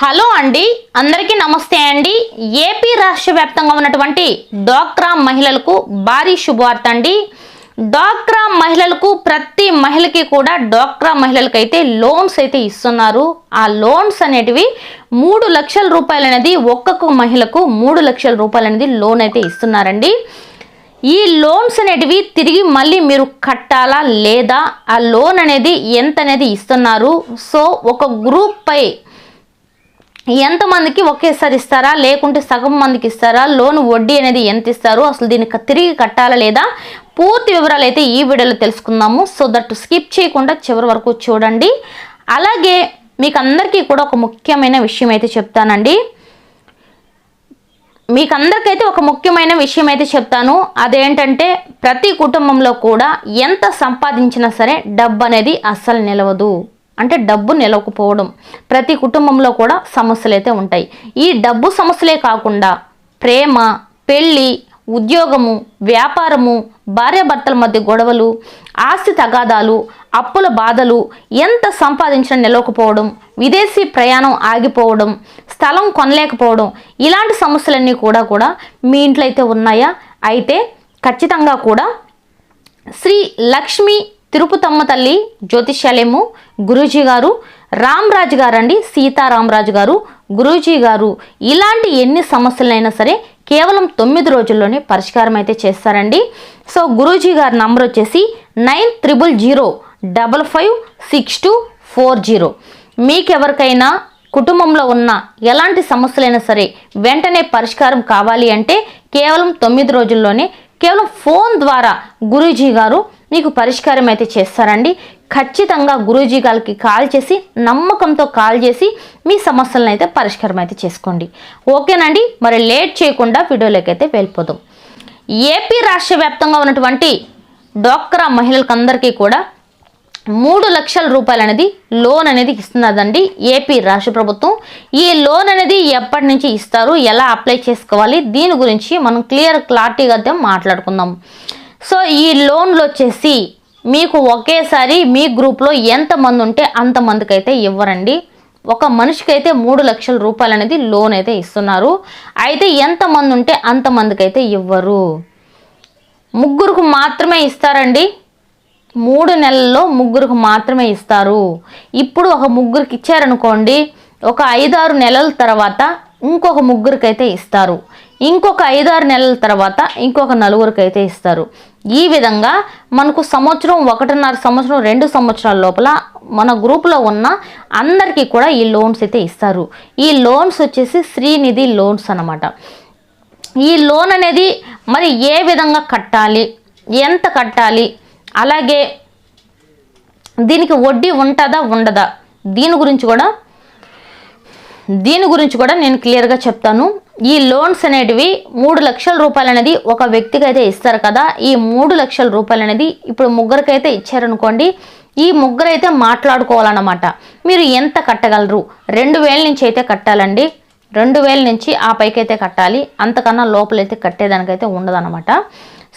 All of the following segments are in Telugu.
హలో అండి. అందరికీ నమస్తే అండి. ఏపీ రాష్ట్ర వ్యాప్తంగా ఉన్నటువంటి డ్వాక్రా మహిళలకు భారీ శుభవార్త అండి. డ్వాక్రా మహిళలకు ప్రతి మహిళకి కూడా డ్వాక్రా మహిళలకు అయితే లోన్స్ అయితే ఇస్తున్నారు. ఆ లోన్స్ అనేటివి మూడు లక్షల రూపాయలు అనేది ఒక్కొక్క మహిళకు మూడు లక్షల రూపాయలు అనేది లోన్ అయితే ఇస్తున్నారండి. ఈ లోన్స్ అనేటివి తిరిగి మళ్ళీ మీరు కట్టాలా లేదా? ఆ లోన్ అనేది ఎంత అనేది ఇస్తున్నారు? సో ఒక గ్రూప్ పై ఎంతమందికి ఒకేసారి ఇస్తారా? లేకుంటే సగం మందికి ఇస్తారా? లోన్ వడ్డీ అనేది ఎంత ఇస్తారు అసలు దీన్ని తిరిగి కట్టాలా లేదా? పూర్తి వివరాలు అయితే ఈ వీడియోలో తెలుసుకుందాము. సో దట్ స్కిప్ చేయకుండా చివరి వరకు చూడండి. అలాగే మీకు అందరికీ కూడా ఒక ముఖ్యమైన విషయం అయితే చెప్తానండి. మీకు అందరికైతే ఒక ముఖ్యమైన విషయం అయితే చెప్తాను. అదేంటంటే ప్రతి కుటుంబంలో కూడా ఎంత సంపాదించినా సరే డబ్బు అనేది అస్సలు నిలవదు. అంటే డబ్బు నిలవకపోవడం. ప్రతి కుటుంబంలో కూడా సమస్యలైతే ఉంటాయి. ఈ డబ్బు సమస్యలే కాకుండా ప్రేమ పెళ్ళి ఉద్యోగము వ్యాపారము భార్యాభర్తల మధ్య గొడవలు ఆస్తి తగాదాలు అప్పుల బాధలు ఎంత సంపాదించినా నిలవకపోవడం విదేశీ ప్రయాణం ఆగిపోవడం స్థలం కొనలేకపోవడం ఇలాంటి సమస్యలన్నీ కూడా కూడా మీ ఇంట్లో అయితే ఉన్నాయా? అయితే ఖచ్చితంగా కూడా శ్రీ లక్ష్మి తిరుపతమ్మ తల్లి జ్యోతిష్యాలయము గురూజీ గారు రామ్రాజు గారు అండి సీతారామరాజు గారు గురూజీ గారు. ఇలాంటి ఎన్ని సమస్యలైనా సరే కేవలం తొమ్మిది రోజుల్లోనే పరిష్కారం అయితే చేస్తారండి. సో గురూజీ గారి నంబర్ వచ్చేసి nine triple zero double five six two four zero. మీకెవరికైనా కుటుంబంలో ఉన్న ఎలాంటి సమస్యలైనా సరే వెంటనే పరిష్కారం కావాలి అంటే కేవలం తొమ్మిది రోజుల్లోనే కేవలం ఫోన్ ద్వారా గురూజీ గారు మీకు పరిష్కారం అయితే చేస్తారండి ఖచ్చితంగా గురూజీ గారికి కాల్ చేసి నమ్మకంతో కాల్ చేసి మీ సమస్యలను అయితే పరిష్కారం అయితే చేసుకోండి. ఓకేనండి? మరి లేట్ చేయకుండా వీడియోలోకి అయితే వెళ్ళిపోదాం. ఏపీ రాష్ట్ర వ్యాప్తంగా ఉన్నటువంటి డోక్రా మహిళలకందరికీ కూడా మూడు లక్షల రూపాయలు అనేది లోన్ అనేది ఇస్తున్నదండి ఏపీ రాష్ట్ర ప్రభుత్వం. ఈ లోన్ అనేది ఎప్పటి నుంచి ఇస్తారు? ఎలా అప్లై చేసుకోవాలి? దీని గురించి మనం క్లియర్ క్లారిటీగా మాట్లాడుకుందాం. సో ఈ లోన్లు వచ్చేసి మీకు ఒకేసారి మీ గ్రూప్లో ఎంతమంది ఉంటే అంతమందికి అయితే ఇవ్వరండి. ఒక మనిషికి అయితే మూడు లక్షల రూపాయలు అనేది లోన్ అయితే ఇస్తున్నారు. అయితే ఎంతమంది ఉంటే అంతమందికి అయితే ఇవ్వరు. ముగ్గురికి మాత్రమే ఇస్తారండి. మూడు నెలల్లో ముగ్గురికి మాత్రమే ఇస్తారు. ఇప్పుడు ఒక ముగ్గురికి ఇచ్చారనుకోండి ఒక ఐదారు నెలల తర్వాత ఇంకొక ముగ్గురికి అయితే ఇస్తారు. ఇంకొక ఐదారు నెలల తర్వాత ఇంకొక నలుగురికి అయితే ఇస్తారు. ఈ విధంగా మనకు సంవత్సరం ఒకటిన్నర సంవత్సరం రెండు సంవత్సరాల లోపల మన గ్రూప్లో ఉన్న అందరికీ కూడా ఈ లోన్స్ అయితే ఇస్తారు. ఈ లోన్స్ వచ్చేసి శ్రీనిధి లోన్స్ అన్నమాట. ఈ లోన్ అనేది మరి ఏ విధంగా కట్టాలి ఎంత కట్టాలి అలాగే దీనికి వడ్డీ ఉంటుందా ఉండదా దీని గురించి కూడా దీని గురించి కూడా నేను క్లియర్గా చెప్తాను. ఈ లోన్స్ అనేటివి మూడు లక్షల రూపాయలు అనేది ఒక వ్యక్తికి అయితే ఇస్తారు కదా. ఈ మూడు లక్షల రూపాయలు అనేది ఇప్పుడు ముగ్గురికైతే ఇచ్చారనుకోండి ఈ ముగ్గురు అయితే మాట్లాడుకోవాలన్నమాట. మీరు ఎంత కట్టగలరు? రెండు వేల నుంచి అయితే కట్టాలండి. రెండు వేల నుంచి ఆ పైకి అయితే కట్టాలి. అంతకన్నా లోపలైతే కట్టేదానికైతే ఉండదన్నమాట.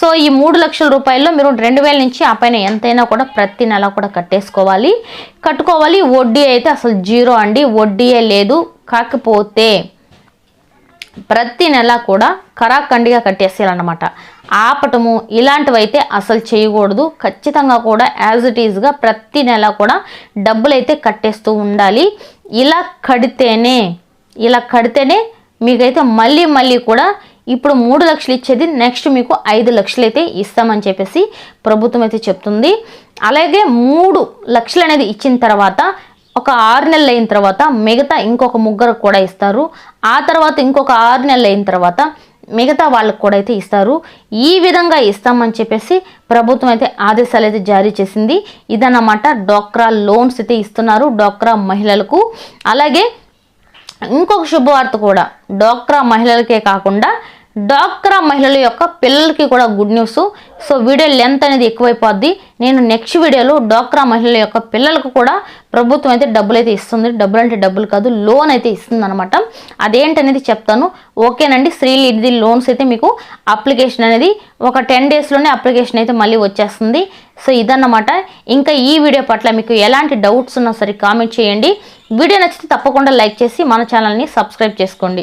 సో ఈ మూడు లక్షల రూపాయల్లో మీరు రెండు వేల నుంచి ఆ పైన ఎంతైనా కూడా ప్రతి నెల కూడా కట్టేసుకోవాలి. కట్టుకోవాలి. వడ్డీ అయితే అసలు జీరో అండి. వడ్డీయే లేదు. కాకపోతే ప్రతి నెల కూడా కరాఖండిగా కట్టేసేయాలన్నమాట. ఆపటము ఇలాంటివైతే అసలు చేయకూడదు. ఖచ్చితంగా కూడా యాజ్ ఇట్ ఈజ్గా ప్రతి నెల కూడా డబ్బులు అయితే కట్టేస్తూ ఉండాలి. ఇలా కడితేనే ఇలా కడితేనే మీకైతే మళ్ళీ మళ్ళీ కూడా ఇప్పుడు మూడు లక్షలు ఇచ్చేది నెక్స్ట్ మీకు ఐదు లక్షలు అయితే ఇస్తామని చెప్పేసి ప్రభుత్వం అయితే చెప్తుంది. అలాగే మూడు లక్షలు అనేది ఇచ్చిన తర్వాత ఒక ఆరు నెలలు అయిన తర్వాత మిగతా ఇంకొక ముగ్గురు కూడా ఇస్తారు. ఆ తర్వాత ఇంకొక ఆరు నెలలు అయిన తర్వాత మిగతా వాళ్ళకు కూడా అయితే ఇస్తారు. ఈ విధంగా ఇస్తామని చెప్పేసి ప్రభుత్వం అయితే ఆదేశాలు అయితే జారీ చేసింది. ఇదన్నమాట డోక్రా లోన్స్ అయితే ఇస్తున్నారు డోక్రా మహిళలకు. అలాగే ఇంకొక శుభవార్త కూడా డోక్రా మహిళలకే కాకుండా డాక్రా మహిళల యొక్క పిల్లలకి కూడా good news so video length అనేది ఎక్కువైపోద్ది. నేను నెక్స్ట్ వీడియోలో డాక్రా మహిళల యొక్క పిల్లలకు కూడా ప్రభుత్వం అయితే డబ్బులు అయితే ఇస్తుంది. డబ్బులు అంటే డబ్బులు కాదు లోన్ అయితే ఇస్తుంది అనమాట అదేంటనేది చెప్తాను. ఓకేనండి శ్రీనిధి లోన్స్ అయితే మీకు అప్లికేషన్ అనేది ఒక టెన్ డేస్లోనే అప్లికేషన్ అయితే మళ్ళీ వచ్చేస్తుంది. సో ఇదన్నమాట. ఇంకా ఈ వీడియో పట్ల మీకు ఎలాంటి డౌట్స్ ఉన్నా సరే కామెంట్ చేయండి. వీడియో నచ్చితే తప్పకుండా లైక్ చేసి మన ఛానల్ని సబ్స్క్రైబ్ చేసుకోండి.